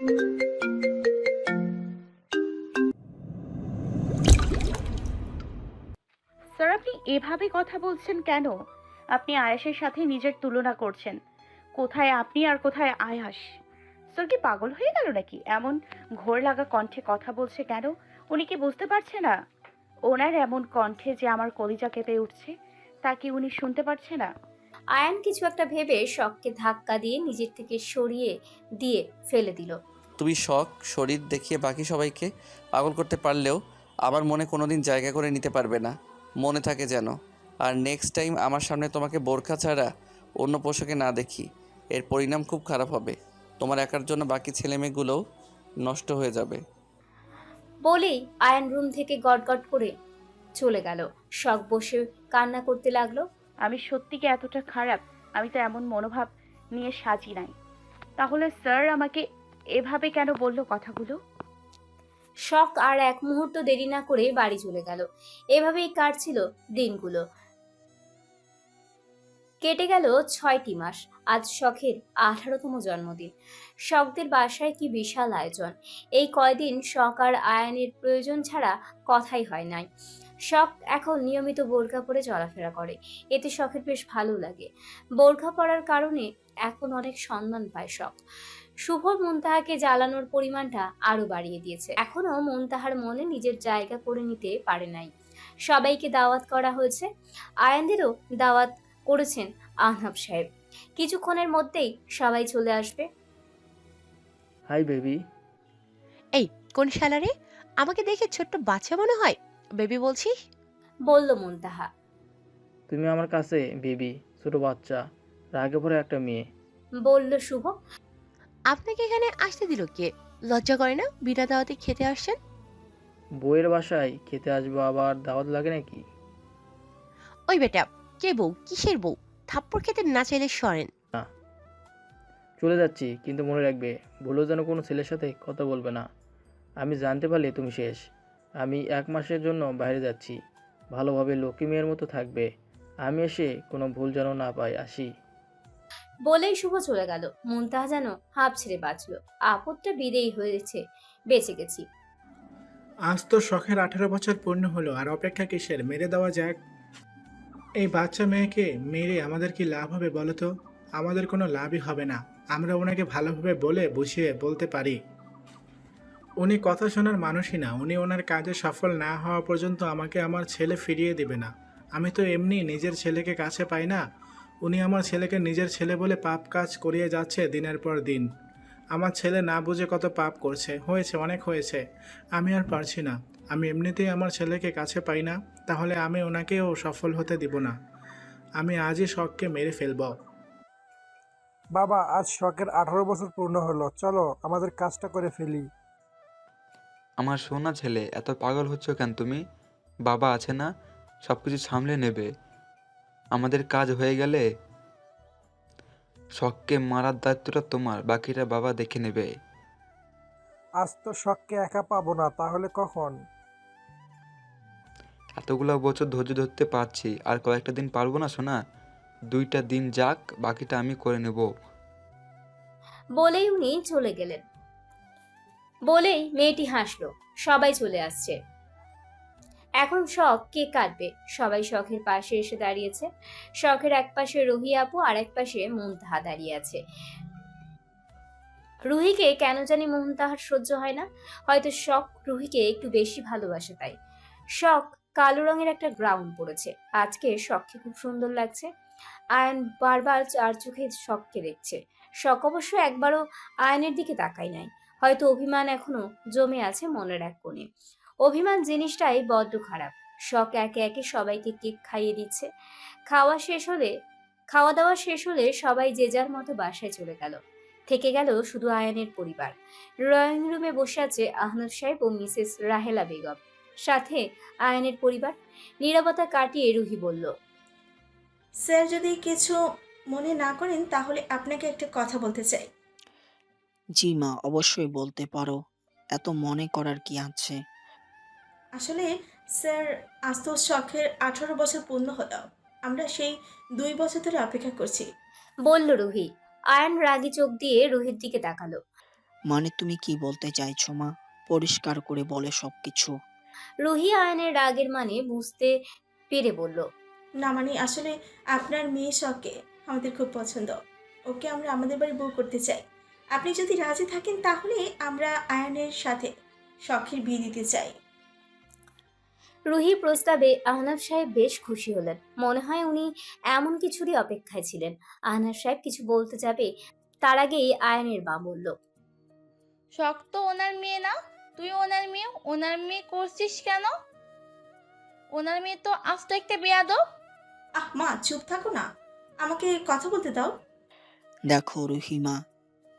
Sir আপনি এভাবে কথা বলছেন কেন? আপনি আয়াসের সাথে নিজের তুলনা করছেন। কোথায় আপনি আর কোথায় আয়াস? স্যার কি পাগল হয়ে গেল নাকি? এমন ঘোর লাগা কণ্ঠে কথা বলছে কেন? উনি কি বুঝতে পারছে না? ওনার এমন কণ্ঠে যে আমার কলিজা কেঁপে উঠছে, তা কি উনি শুনতে পারছে না? আয়ান কিছু একটা ভেবে শখকে ধাক্কা দিয়ে নিজের থেকে সরিয়ে দিয়ে ফেলে দিল। তুমি শখ শরীর দেখিয়ে বাকি সবাইকে পাগল করতে পারলেও আমার মনে কোনোদিন জায়গা করে নিতে পারবে না। মনে থাকে যেন আর নেক্সট টাইম আমার সামনে তোমাকে বোরখা ছাড়া অন্য পোশাকে না দেখি এর পরিণাম খুব খারাপ হবে। তোমার একার জন্য বাকি ছেলেমেয়েগুলোও নষ্ট হয়ে যাবে। বলেই আয়ন রুম থেকে গটগট করে চলে গেল। শখ বসে কান্না করতে লাগল। আমি সত্যি কি এতটা খারাপ? আমি তো এমন মনোভাব নিয়ে সাজি নাই। তাহলে স্যার আমাকে এভাবে কেন বলল কথাগুলো? শখ আর এক মুহূর্ত দেরি না করে বাড়ি চলে গেল। এভাবেই কাটছিল দিনগুলো। কেটে গেল ছয়টি মাস। আজ শখের আঠারোতম জন্মদিন। শখদের বাসায় কি বিশাল আয়োজন। এই কয়দিন শখ আর আয়নের প্রয়োজন ছাড়া কথাই হয় নাই। শখ এখন নিয়মিত বোরখা পরে চলাফেরা করে। এতে শখের বেশ ভালো লাগে। বোরখা পরার কারণে এখন অনেক সম্মান পায় শখ। শুভ মুনতাহাকে জ্বালানোর পরিমাণটা আরও বাড়িয়ে দিয়েছে। এখনও মুনতাহার মনে নিজের জায়গা করে নিতে পারে নাই। সবাইকে দাওয়াত করা হয়েছে। আয়ানদেরও দাওয়াত করেছেন আহনাব সাহেব। কিছুক্ষণের মধ্যেই সবাই চলে আসবে। Hi baby. এই কোন শালারে আমাকে দেখে ছোট্ট বাচ্চা মনে হয়। বেবি বলছিস? বলল মুনতাহা। তুমি আমার কাছে বেবি ছোট বাচ্চা রাগে পরে একটা মেয়ে। বলল শুভ। আপনাকে এখানে আসতে দিল কে? লজ্জা করে না? বিনা দাওয়াতে খেতে আসছেন? বউয়ের বাসায় খেতে আসব আবার দাওয়াত লাগে নাকি? ওই বেটা কে বউ? কিসের বউ? থাপ্পড় খেতে না চাইলে সরেন। চলে যাচ্ছি কিন্তু মনে রাখবে ভুলেও যেন কোনো ছেলের সাথে কথা বলবে না। আমি জানতে পারলে তুমি শেষ। আমি এক মাসের জন্য বাইরে যাচ্ছি। ভালোভাবে লক্ষ্মী মেয়ের মতো থাকবে। আমি এসে কোনো ভুল যেন না পাই আসি। বলেই শুভ চলে গেল। মুনতাহা যেন হাঁপ ছেড়ে বাঁচল। আপদটা বিদেয়ী হয়েছে, বেঁচে গেছি। আজ তো শখের আঠারো বছর পূর্ণ হলো, আর অপেক্ষা কিসের? মেরে দেওয়া যাক। এই বাচ্চা মেয়েকে মেরে আমাদের কি লাভ হবে বলো তো? আমাদের কোনো লাভই হবে না। আমরা ওনাকে ভালোভাবে বলে বুঝিয়ে বলতে পারি। উনি কথা শোনার মানুষই না। উনি ওনার কাজে সফল না হওয়া পর্যন্ত আমাকে আমার ছেলে ফিরিয়ে দেবে না। আমি তো এমনি নিজের ছেলেকে কাছে পাই না। উনি আমার ছেলেকে নিজের ছেলে বলে পাপ কাজ করিয়ে যাচ্ছে দিনের পর দিন। আমার ছেলে না বুঝে কত পাপ করছে। হয়েছে অনেক হয়েছে। আমি আর পারছি না। আমি এমনিতেই আমার ছেলেকে কাছে পাই না তাহলে আমি ওনাকেও সফল হতে দিব না। আমি আজই শখকে মেরে ফেলব। বাবা আজ শখের আঠারো বছর পূর্ণ হলো। চলো আমাদের কাজটা করে ফেলি। আমার সোনা ছেলে এত পাগল হচ্ছ কেন তুমি? বাবা আছে না সব কিছু সামলে নেবে। আমাদের কাজ হয়ে গেলে শখকে মারার দায়িত্বটা তোমার বাকিটা বাবা দেখে নেবে। আজ তো শখকে একা পাবো না তাহলে কখন? এতগুলো বছর ধৈর্য ধরতে পারছি আর কয়েকটা দিন পারব না সোনা? দুইটা দিন যাক বাকিটা আমি করে নেব। বলেই উনি চলে গেলেন। বলেই মেয়েটি হাসলো সবাই চলে আসছে। এখন শখ কে কাটবে? সবাই শখের পাশে এসে দাঁড়িয়েছে। শখের এক পাশে রুহি আপু, আর এক পাশে মুনতাহা দাঁড়িয়ে আছে। রুহিকে কেন জানি মুনতাহার সহ্য হয় না। হয়তো শখ রুহিকে একটু বেশি ভালোবাসে তাই। শখ কালো রঙের একটা গ্রাউন্ড পড়েছে আজকে শখকে খুব সুন্দর লাগছে। আয়ন বারবার চার চোখে শখকে দেখছে। শখ অবশ্য একবারও আয়নের দিকে তাকায় নাই। হয়তো অভিমান এখনও জমে আছে মনের এক কোণে। অভিমান জিনিসটাই বড্ড খারাপ। শখ একে একে সবাইকে কেক খাইয়ে দিচ্ছে। খাওয়া শেষ হলে খাওয়া দাওয়া শেষ হলে সবাই যে যার মতো বাসায় চলে গেল। থেকে গেল শুধু আয়নের পরিবার। ড্রয়িং রুমে বসে আছে আহমদ সাহেব ও মিসেস রাহেলা বেগম। সাথে আয়নের পরিবার। নিরাপত্তা কাটিয়ে রুহি বলল স্যার যদি কিছু মনে না করেন তাহলে আপনাকে একটা কথা বলতে চাই। জি মা অবশ্যই বলতে পারো। এত মনে করার কি আছে? আসলে স্যার আস্ত শখের আঠারো বছর পূর্ণ হলো। আমরা সেই দুই বছর ধরে অপেক্ষা করছি। বলল রুহি। আয়ন রাগী চোখ দিয়ে রুহির দিকে তাকালো। মানে তুমি কি বলতে চাইছো মা? পরিষ্কার করে বলে সব কিছু রুহি আয়নের রাগের মানে বুঝতে পেরে বলল না মানে আসলে আপনার মেয়ে শখকে আমাদের খুব পছন্দ। ওকে আমরা আমাদের বাড়ি বউ করতে চাই। আপনি যদি রাজি থাকেন তাহলে আমরা আয়নের সাথে শখের বিয়ে দিতে চাই। রুহি প্রস্তাবে আহনাব সাহেব বেশ খুশি হলেন। মনে হয় উনি এমন কিছুরই অপেক্ষায় ছিলেন। আহনাব সাহেব কিছু বলতে যাবে তার আগেই আয়নের মা বলল শখ তো ওনার মেয়ে না? তুই ওনার মেয়ে? ওনার মেয়ে করছিস কেন? ওনার মেয়ে তো আজ তো একটা বেয়াদব। আহ মা চুপ থাকো না। আমাকে কথা বলতে দাও। দেখো রুহিমা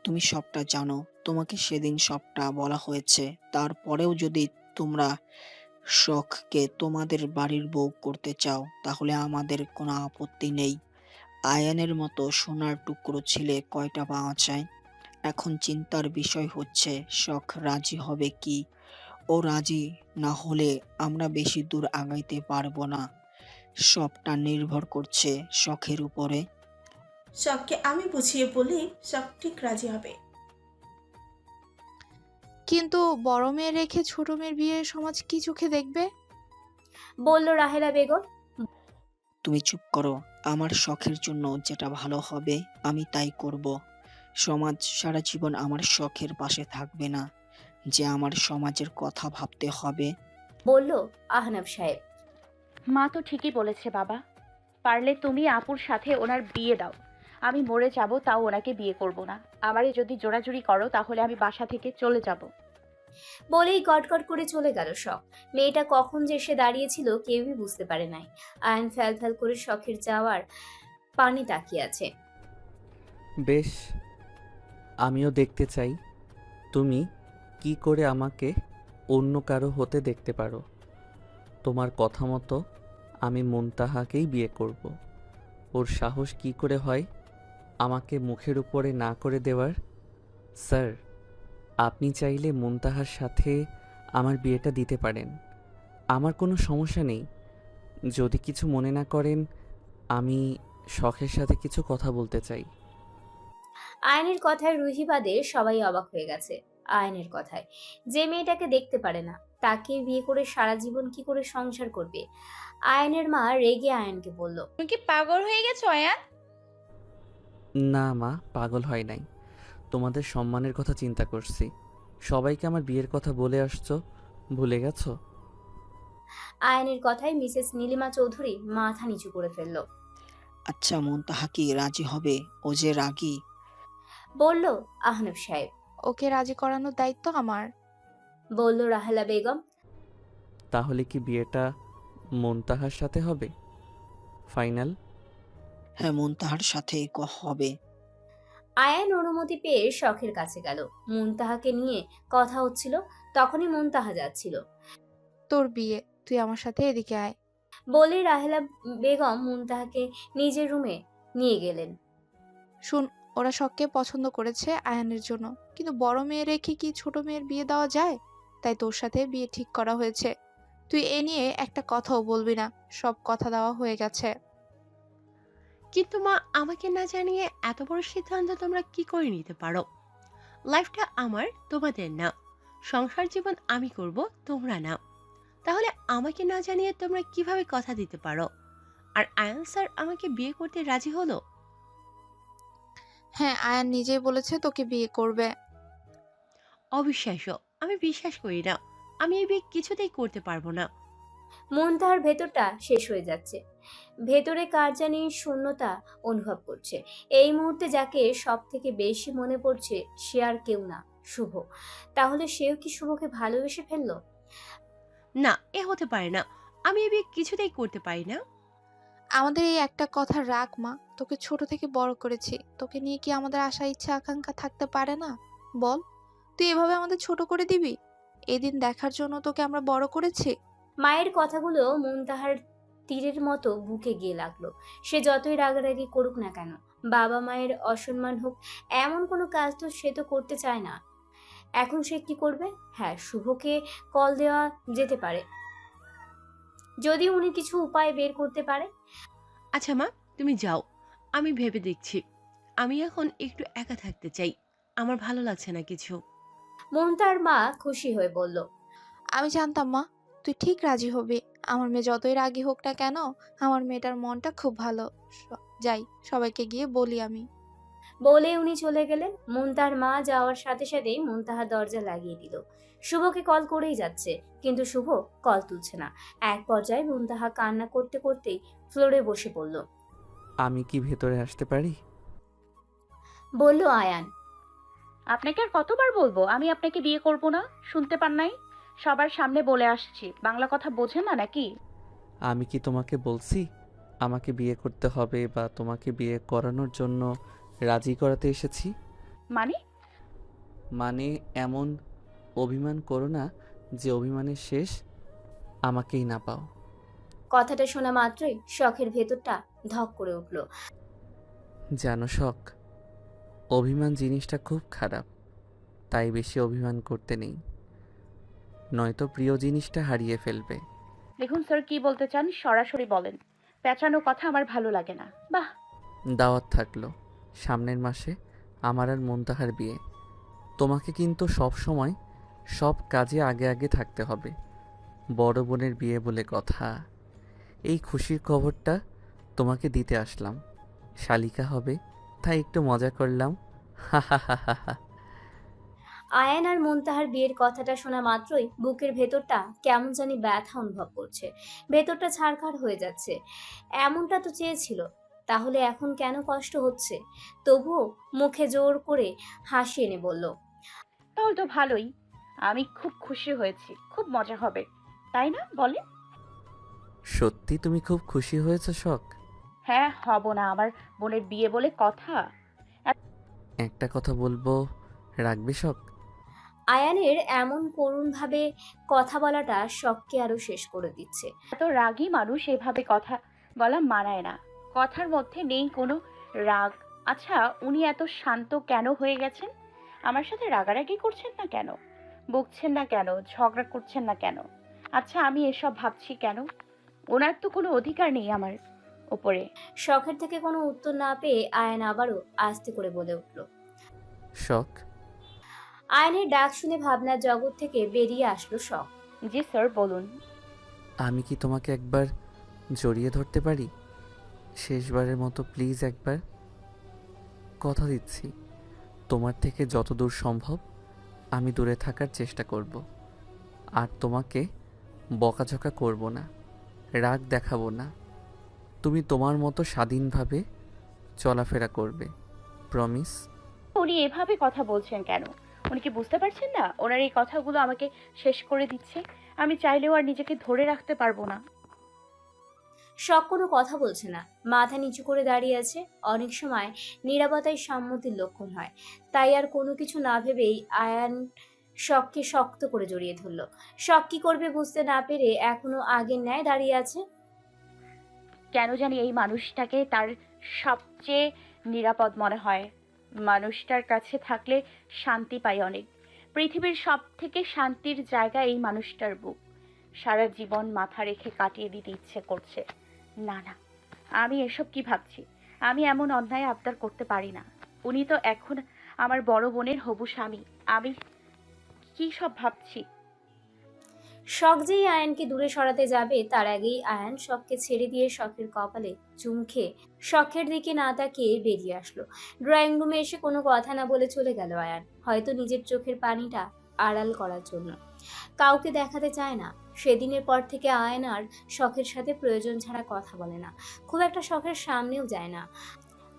তুমি সবটা জানো। তোমাকে সেদিন সবটা বলা হয়েছে। তারপরেও যদি তোমরা শখকে তোমাদের বাড়ির বউ করতে চাও, তাহলে আমাদের কোনো আপত্তি নেই। আয়ানের মতো সোনার টুকরো ছেলে কয়টা পাওয়া যায়? এখন চিন্তার বিষয় হচ্ছে, শখ রাজি হবে কি? ও রাজি না হলে আমরা বেশি দূর আগাইতে পারব না। সবটা নির্ভর করছে শখের উপরে। শখকে আমি বুঝিয়ে বলি, শখ ঠিক রাজি হবে। কিন্তু বড় মেয়ে রেখে ছোট মেয়ের বিয়ে সমাজ কি চোখে দেখবে? বলল রাহেলা বেগম। তুমি চুপ করো আমার শখের জন্য যেটা ভালো হবে আমি তাই করব। সমাজ সারা জীবন আমার শখের পাশে থাকবে না যে আমার সমাজের কথা ভাবতে হবে। বলল আহনাব সাহেব। মা তো ঠিকই বলেছে বাবা পারলে তুমি আপুর সাথে ওনার বিয়ে দাও আমি মরে যাব তাও ওনাকে বিয়ে করব না। আমারে যদি জোরাজুরি করো তাহলে আমি বাসা থেকে চলে যাব। বলেই গটগট করে চলে গেল শখ। মেয়েটা কখন যে এসে দাঁড়িয়েছিল কেউই বুঝতে পারে নাই। আয়ন ফ্যাল ফ্যাল করে শখের যাওয়ার পানি তাকিয়ে আছে। বেশ, আমিও দেখতে চাই। তুমি কি করে আমাকে অন্য কারও হতে দেখতে পারো? তোমার কথা মতো আমি মুনতাহাকেই বিয়ে করব। ওর সাহস কি করে হয় আমাকে মুখের উপরে না করে দেওয়ার? স্যার আপনি চাইলে মুনতাহার সাথে আমার বিয়েটা দিতে পারেন। আমার কোনো সমস্যা নেই। যদি কিছু মনে না করেন আমি শখের সাথে কিছু কথা বলতে চাই। আয়নের কথায় রুহি বাদে সবাই অবাক হয়ে গেছে। আয়নের কথায় যে মেয়েটাকে দেখতে পারে না তাকে বিয়ে করে সারা জীবন কি করে সংসার করবে? আয়নের মা রেগে আয়নকে বলল তুমি কি পাগল হয়ে গেছো আয়ান? না মা পাগল হয় নাই। তোমাদের সম্মানের কথা চিন্তা করছি। সবাইকে আমার বিয়ের কথা বলে আসছো? ভুলে গেছো? আয়নের কথায় মিসেস নীলিমা চৌধুরী মাথা নিচু করে ফেলল। আচ্ছা মন তাহা কি রাজি হবে ও যে রাগী। বলল আহনব সাহেব। ওকে রাজি করানোর দায়িত্ব আমার। বলল রাহেলা বেগম। তাহলে কি বিয়েটা মন্তাহার সাথে হবে? ফাইনাল? হ্যাঁ মন্তাহার সাথে ক- হবে। আয়ান অনুমতি পেয়ে শখের কাছে গেল। মুনতাহাকে নিয়ে কথা হচ্ছিল তখনই মুনতাহা যাচ্ছিল। তোর বিয়ে তুই আমার সাথে এদিকে আয়। বলে রাহেলা বেগম মুনতাহাকে নিজের রুমে নিয়ে গেলেন। শুন ওরা শখকে পছন্দ করেছে আয়ানের জন্য কিন্তু বড় মেয়ে রেখে কি ছোট মেয়ের বিয়ে দেওয়া যায়? তাই তোর সাথে বিয়ে ঠিক করা হয়েছে। তুই এ নিয়ে একটা কথাও বলবি না সব কথা দেওয়া হয়ে গেছে। কিন্তু মা আমাকে না জানিয়ে এত বড় সিদ্ধান্ত তোমরা কি করে নিতে পারো? লাইফটা আমার তোমাদের না। সংসার জীবন আমি করব তোমরা না। তাহলে আমাকে না জানিয়ে তোমরা কীভাবে কথা দিতে পারো? আর আয়ান স্যার আমাকে বিয়ে করতে রাজি হলো? হ্যাঁ আয়ান নিজেই বলেছে তোকে বিয়ে করবে। অবিশ্বাস্য আমি বিশ্বাস করি না। আমি এই বিয়ে কিছুতেই করতে পারব না। মুনতাহার ভেতরটা শেষ হয়ে যাচ্ছে। ভেতরে কার জানি শূন্যতা অনুভব করছে। এই মুহূর্তে যাকে সব থেকে বেশি মনে পড়ছে সে আর কেউ না শুভ। তাহলে সেও কি শুভকে ভালোবেসে ফেলল? না এ হতে পারে না। আমি এ বিয়ে কিছুতেই করতে পারি না। আমাদের এই একটা কথা রাখ মা। তোকে ছোট থেকে বড় করেছি। তোকে নিয়ে কি আমাদের আশা ইচ্ছা আকাঙ্ক্ষা থাকতে পারে না? বল তুই এভাবে আমাদের ছোট করে দিবি? এদিন দেখার জন্য তোকে আমরা বড় করেছি? মায়ের কথাগুলো মুনতাহার তীরের মতো বুকে গিয়ে লাগল। সে যতই রাগারাগি করুক না কেন বাবা মায়ের অসম্মান হোক এমন কোনো কাজ তো সে তো করতে চায় না। এখন সে কি করবে? হ্যাঁ শুভকে কল দেওয়া যেতে পারে। যদি উনি কিছু উপায় বের করতে পারে? আচ্ছা মা তুমি যাও। আমি ভেবে দেখছি। আমি এখন একটু একা থাকতে চাই। আমার ভালো লাগছে না কিছু। মুমতার মা খুশি হয়ে বলল আমি জানতাম মা তুই ঠিক রাজি হবি। আমার মেয়ে যতই রাগী হোক না কেন আমার মেয়েটার মনটা খুব ভালো। স- যাই সবাইকে গিয়ে বলি আমি। বলে উনি চলে গেলেন। মুনতার মা যাওয়ার সাথে সাথেই মুনতাহা দরজা লাগিয়ে দিল। শুভকে কল করেই যাচ্ছে কিন্তু শুভ কল তুলছে না। এক পর্যায়ে মুনতাহা কান্না করতে করতেই ফ্লোরে বসে পড়ল। আমি কি ভেতরে আসতে পারি? বলল আয়ান। আপনাকে আর কতবার বলব? আমি আপনাকে বিয়ে করব না? শুনতে পান নাই? সবার সামনে বলে আসছি। বাংলা কথা বোঝে না নাকি? আমি কি তোমাকে বলছি? আমাকে বিয়ে করতে হবে বা তোমাকে বিয়ে করানোর জন্য রাজি করাতে এসেছি? মানে? মানে এমন অভিমান করো না যে অভিমানের শেষ আমাকেই না পাও। কথাটা শোনা মাত্রই শখের ভেতরটা ধক করে উঠল। জানো শখ অভিমান জিনিসটা খুব খারাপ তাই বেশি অভিমান করতে নেই। নয়তো প্রিয় জিনিসটা হারিয়ে ফেলবে। দেখুন স্যার কি বলতে চান? সরাসরি বলেন। পেঁচানো কথা আমার ভালো লাগে না। বাহ! দাওয়াত থাকল। সামনের মাসে আমার আর মন্তাহার বিয়ে। তোমাকে কিন্তু সব সময় সব কাজে আগে আগে থাকতে হবে। বড় বোনের বিয়ে বলে কথা। এই খুশির খবরটা তোমাকে দিতে আসলাম। শালিকা হবে তাই একটু মজা করলাম। হা হা হা হা হা। আয়ান আর মুনতাহার বিয়ের কথাটা শোনা মাত্রই বুকের ভেতরটা কেমন জানি ব্যথা অনুভব করছে। ভেতরটা ছাড়খাড় হয়ে যাচ্ছে। এমনটা তো চেয়েছিল তাহলে এখন কেন কষ্ট হচ্ছে? তবুও মুখে জোর করে হাসি এনে বলল তাহলে তো ভালোই আমি খুব খুশি হয়েছি খুব মজা হবে তাই না বলে? সত্যি তুমি খুব খুশি হয়েছো শখ? হ্যাঁ হব না আমার বোনের বিয়ে বলে কথা। একটা কথা বলব রাখবে শখ? আয়ানের এমন করুণভাবে কথা বলাটা শখকে আরও শেষ করে দিচ্ছে। এত রাগী মানুষ এভাবে কথা বলা মানায় না। কথার মধ্যে নেই কোনো রাগ। আচ্ছা উনি এত শান্ত কেন হয়ে গেছেন? আমার সাথে রাগারাগি করছেন না কেন? বকছেন না কেন? ঝগড়া করছেন না কেন? আচ্ছা আমি এসব ভাবছি কেন? ওনার তো কোনো অধিকার নেই আমার ওপরে। শখের থেকে কোনো উত্তর না পেয়ে আয়ান আবারও আস্তে করে বলে উঠল। শখ? আয়নের ডাক শুনে ভাবনার জগৎ থেকে বেরিয়ে আসলো শখ। জি স্যার বলুন। আমি কি তোমাকে একবার জড়িয়ে ধরতে পারি? শেষবারের মতো প্লিজ একবার। কথা দিচ্ছি তোমার থেকে যত দূর সম্ভব আমি দূরে থাকার চেষ্টা করব। আর তোমাকে বকাঝকা করব না রাগ দেখাবো না। তুমি তোমার মতো স্বাধীনভাবে চলাফেরা করবে প্রমিস। উনি এভাবে কথা বলছেন কেন? উনি কি বুঝতে পারছেন না? ওনার এই কথাগুলো আমাকে শেষ করে দিচ্ছে। আমি চাইলেও আর নিজেকে ধরে রাখতে পারব না। শখ কোনো কথা বলছে না। মাথা নিচু করে দাঁড়িয়ে আছে। অনেক সময় নিরাপত্তায় সম্মতির লক্ষণ হয়। তাই আর কোনো কিছু না ভেবেই আয়ান শখকে শক্ত করে জড়িয়ে ধরলো। শখ কি করবে বুঝতে না পেরে এখনও আগের ন্যায় দাঁড়িয়ে আছে। কেন জানি এই মানুষটাকে তার সবচেয়ে নিরাপদ মনে হয়। মানুষটার কাছে থাকলে শান্তি পাই অনেক। পৃথিবীর সব থেকে শান্তির জায়গা এই মানুষটার বুক। সারা জীবন মাথা রেখে কাটিয়ে দিতে ইচ্ছে করছে। না না, আমি এসব কি ভাবছি? আমি এমন অন্যায় আবদার করতে পারি না। উনি তো এখন আমার বড় বোনের হবু স্বামী। আমি কি সব ভাবছি? শখ যেই আয়ানকে দূরে সরাতে যাবে, তার আগেই আয়ান শখকে ছেড়ে দিয়ে শখের কপালে চুম খেয়ে শখের দিকে না তাকিয়ে বেরিয়ে আসলো। ড্রয়িং রুমে এসে কোনো কথা না বলে চলে গেল আয়ান। হয়তো নিজের চোখের পানিটা আড়াল করার জন্য। কাউকে দেখাতে চায় না। সেদিনের পর থেকে আয়ন আর শখের সাথে প্রয়োজন ছাড়া কথা বলে না। খুব একটা শখের সামনেও যায় না।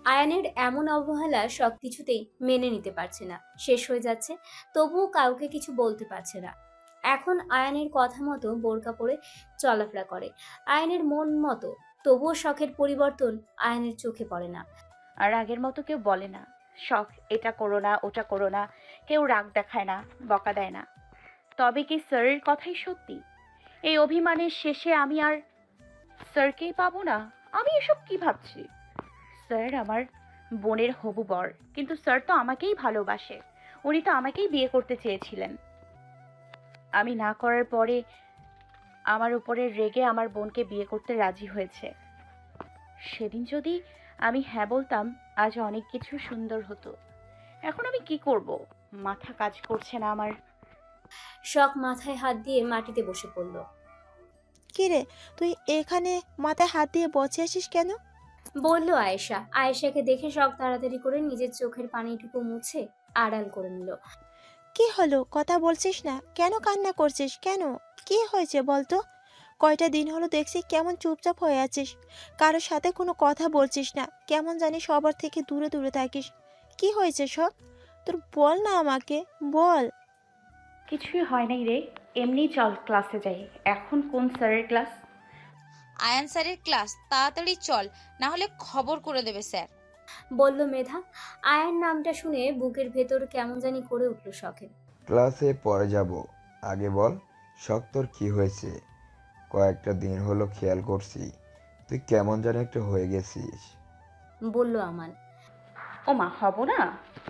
আয়ানের এমন অবহেলা সব কিছুতেই মেনে নিতে পারছে না। শেষ হয়ে যাচ্ছে। তবুও কাউকে কিছু বলতে পারছে না। এখন আয়নের কথা মতো বোরকা পরে চলাফেরা করে। আয়নের মন মতো, তবুও শখের পরিবর্তন আয়নের চোখে পড়ে না। আর আগের মতো কেউ বলে না, শখ, এটা করো না, ওটা করো না। কেউ রাগ দেখায় না, বকা দেয় না। তবে কি স্যারের কথাই সত্যি? এই অভিমানের শেষে আমি আর স্যারকেই পাবো না? আমি এসব কি ভাবছি? স্যার আমার বোনের হবু বর, কিন্তু স্যার তো আমাকেই ভালোবাসে। উনি তো আমাকেই বিয়ে করতে চেয়েছিলেন। আমি না করার পরে আমার উপরে রেগে আমার বোনকে বিয়ে করতে রাজি হয়েছে। সেদিন যদি আমি হ্যাঁ বলতাম আজ অনেক কিছু সুন্দর হতো। এখন আমি কি করব? মাথা কাজ করছে না আমার। শখ মাথায় হাত দিয়ে মাটিতে বসে পড়ল। কিরে তুই এখানে মাথায় হাত দিয়ে বসে আছিস কেন? বলল আয়েশা। আয়েশাকে দেখে শখ তাড়াতাড়ি করে নিজের চোখের পানিটুকু মুছে আড়াল করে নিল। কি হলো? কথা বলছিস না? কেন কান্না করছিস? কেন? কি হয়েছে বলতো? কয়টা দিন হলো দেখছি কেমন চুপচাপ হয়ে আছিস। কারোর সাথে কোনো কথা বলছিস না। কেমন জানি সবার থেকে দূরে দূরে থাকিস। কি হয়েছে সব? তোর বল না আমাকে বল। কিছুই হয় নাই রে। এমনি চল ক্লাসে যাই। এখন কোন স্যারের ক্লাস আয়ান স্যারের ক্লাস তাড়াতাড়ি চল। না হলে খবর করে দেবে স্যার। বলল মেধা আয়ার নামটা শুনে বুকের ভেতর কেমন জানি করে উঠল শখের ক্লাসে পরে যাব। আগে বল শখ তোর কি হয়েছে? কয়েকটা দিন হলো খেয়াল করছি তুই কেমন যেন একটা হয়ে গেছিস। বলল আমান ও মা হব না?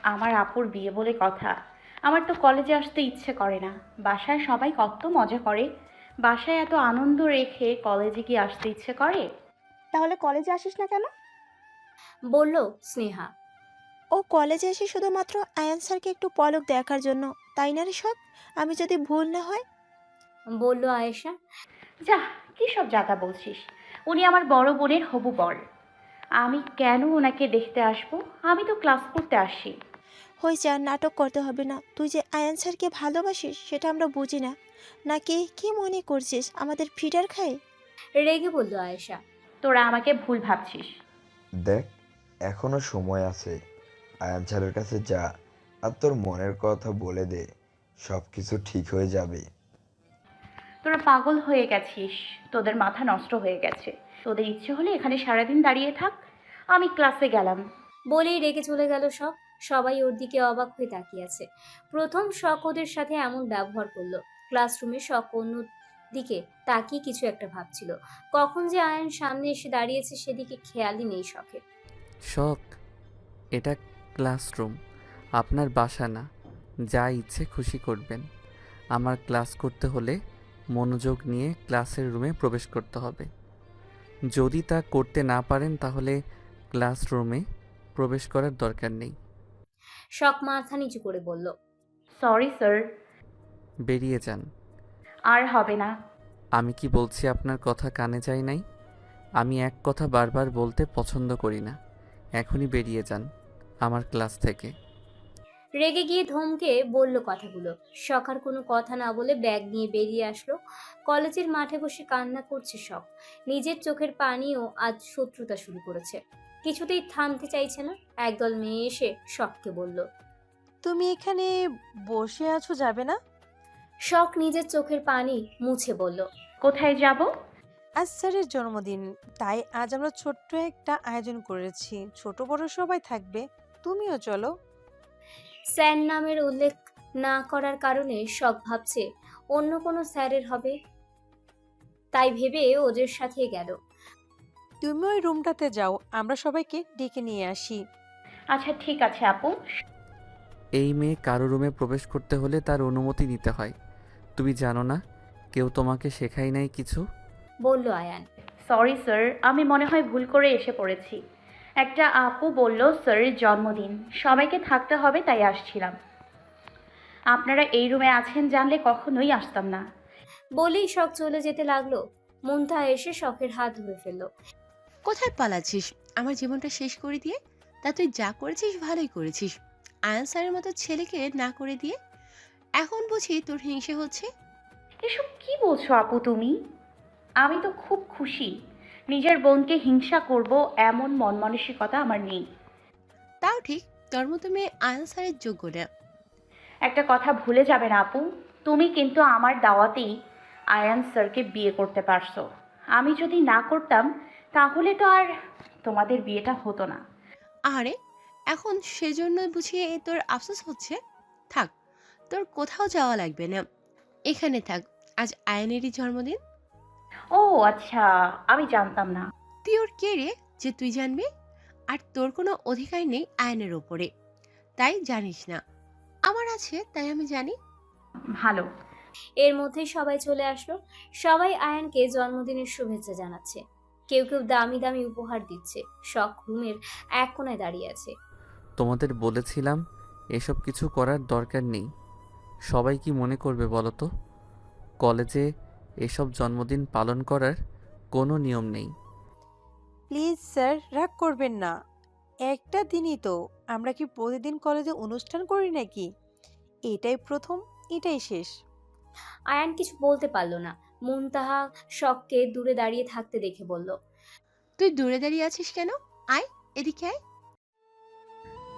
আমার আপুর বিয়ে বলে কথা। আমার তো কলেজে আসতে ইচ্ছে করে না। বাসায় সবাই কত মজা করে। বাসায় এত আনন্দ রেখে কলেজে কি আসতে ইচ্ছে করে? তাহলে কলেজে আসিস না কেন? বলল স্নেহা। ও কলেজে এসে শুধুমাত্র আয়ান স্যারকে একটু পলক দেখার জন্য তাই না রে সব আমি যদি ভুল না হয়? বলল আয়েশা। যা কী সব জাতা বলছিস? উনি আমার বড় বোনের হবু বর। আমি কেন ওনাকে দেখতে আসব? আমি তো ক্লাস করতে আসি। হয়েছে আর নাটক করতে হবে না। তুই যে আয়ান স্যারকে ভালোবাসিস সেটা আমরা বুঝি না। নাকি কি মনে করছিস? আমাদের ফিটার খায়? রেগে বলল আয়েশা। তোরা আমাকে ভুল ভাবছিস। দেখ এখনও সময় আছে। আয়ান স্যারের কাছে যা আর তোর মনের কথা বলে দে সব কিছু ঠিক হয়ে যাবে। তোরা পাগল হয়ে গেছিস। তোদের মাথা নষ্ট হয়ে গেছে। তোদের ইচ্ছে হলে এখানে সারাদিন দাঁড়িয়ে থাক। আমি ক্লাসে গেলাম। বলেই রেগে চলে গেল সব। সবাই ওর দিকে অবাক হয়ে তাকিয়ে আছে। প্রথম শখ ওদের সাথে এমন ব্যবহার করল। ক্লাসরুমে শখ অন্য দিকে তাকিয়ে কিছু একটা ভাবছিল। কখন যে আয়ন সামনে এসে দাঁড়িয়েছে সেদিকে খেয়ালই নেই শখের। শখ এটা ক্লাসরুম আপনার বাসা না। যা ইচ্ছে খুশি করবেন। আমার ক্লাস করতে হলে মনোযোগ নিয়ে ক্লাসের রুমে প্রবেশ করতে হবে। যদি তা করতে না পারেন তাহলে ক্লাসরুমে প্রবেশ করার দরকার নেই। শখ মাথা নিচু করে বলল সরি স্যার বেরিয়ে যান। আর হবে না। আমি কি বলছি আপনার কথা কানে যায় নাই? আমি এক কথা বারবার বলতে পছন্দ করি না। এখনই বেরিয়ে যান আমার ক্লাস থেকে। রেগে গিয়ে ধমকে বলল কথাগুলো। শখার কোনো কথা না বলে ব্যাগ নিয়ে বেরিয়ে আসলো। কলেজের মাঠে বসে কান্না করছে শখ নিজের চোখের পানিও আজ শত্রুতা শুরু করেছে। কিছুতেই থামতে চাইছে না। একদল মেয়ে এসে শখকে বলল তুমি এখানে বসে আছো যাবে না? শখ নিজের চোখের পানি মুছে বলল কোথায় যাব? আজ স্যারের জন্মদিন তাই আজ আমরা ছোট্ট একটা আয়োজন করেছি। ছোট বড় সবাই থাকবে তুমিও চলো। স্যার নামের উল্লেখ না করার কারণে শখ ভাবছে অন্য কোনো স্যারের হবে। তাই ভেবে ওদের সাথে গেল। তুমি ওই রুমটাতে যাও আমরা সবাইকে ডেকে নিয়ে আসি। আচ্ছা ঠিক আছে আপু। এই মেয়ে কারও রুমে প্রবেশ করতে হলে তার অনুমতি নিতে হয়। তুমি জানো না কেউ তোমাকে শেখায় নাই কিছু? বলল আয়ান। সরি স্যার আমি মনে হয় ভুল করে এসে পড়েছি। একটা আপু বলল স্যারের জন্মদিন। সবাইকে থাকতে হবে তাই আসছিলাম। আপনারা এই রুমে আছেন জানলে কখনোই আসতাম না। বলেই শখ চলে যেতে লাগল। মুন্তা এসে শখের হাত ধরে ফেলল। কোথায় পালাচ্ছিস? আমার জীবনটা শেষ করে দিয়ে? তা তুই যা করেছিস ভালোই করেছিস। আয়ান স্যারের মতো ছেলেকে না করে দিয়ে এখন বুঝি তোর হিংসে হচ্ছে? এসব কি বলছো আপু তুমি? আমি তো খুব খুশি। নিজের বোনকে হিংসা করব এমন মন মানসিকতা আমার নেই। তাও ঠিক তোর মতো মেয়ে আয়ান স্যারের যোগ্য না। একটা কথা ভুলে যাবে না আপু তুমি কিন্তু আমার দাওয়াতেই আয়ান স্যারকে বিয়ে করতে পারছ। আমি যদি না করতাম তাহলে তো আর তোমাদের বিয়েটা হতো না। আরে এখন সেজন্য বুঝিয়ে তোর আফসোস হচ্ছে? থাক তোর কোথাও যাওয়া লাগবে না। এখানে থাক আজ আয়নেরই জন্মদিন। ও আচ্ছা আমি জানতাম না। তুই ওর কে রে যে তুই জানবি? আর তোর কোনো অধিকার নেই আয়নের ওপরে। তাই জানিস না। আমার আছে তাই আমি জানি। ভালো। এর মধ্যেই সবাই চলে আসলো। সবাই আয়ানকে জন্মদিনের শুভেচ্ছা জানাচ্ছে। কেউ কেউ দামি দামি উপহার দিচ্ছে। শখ রুমের এক কোনায় দাঁড়িয়ে আছে। তোমাদের বলেছিলাম এসব কিছু করার দরকার নেই। সবাই কি মনে করবে বলো তো? কলেজে এসব জন্মদিন পালন করার কোনো নিয়ম নেই। প্লিজ স্যার রাগ করবেন না। একটা দিনই তো। আমরা কি প্রতিদিন কলেজে অনুষ্ঠান করি নাকি? এটাই প্রথম এটাই শেষ। আয়ান কিছু বলতে পারল না। মুনতাহা শখকে দূরে দাঁড়িয়ে থাকতে দেখে বলল তুই দূরে দাঁড়িয়ে আছিস কেন? আয় এদিকে আয়।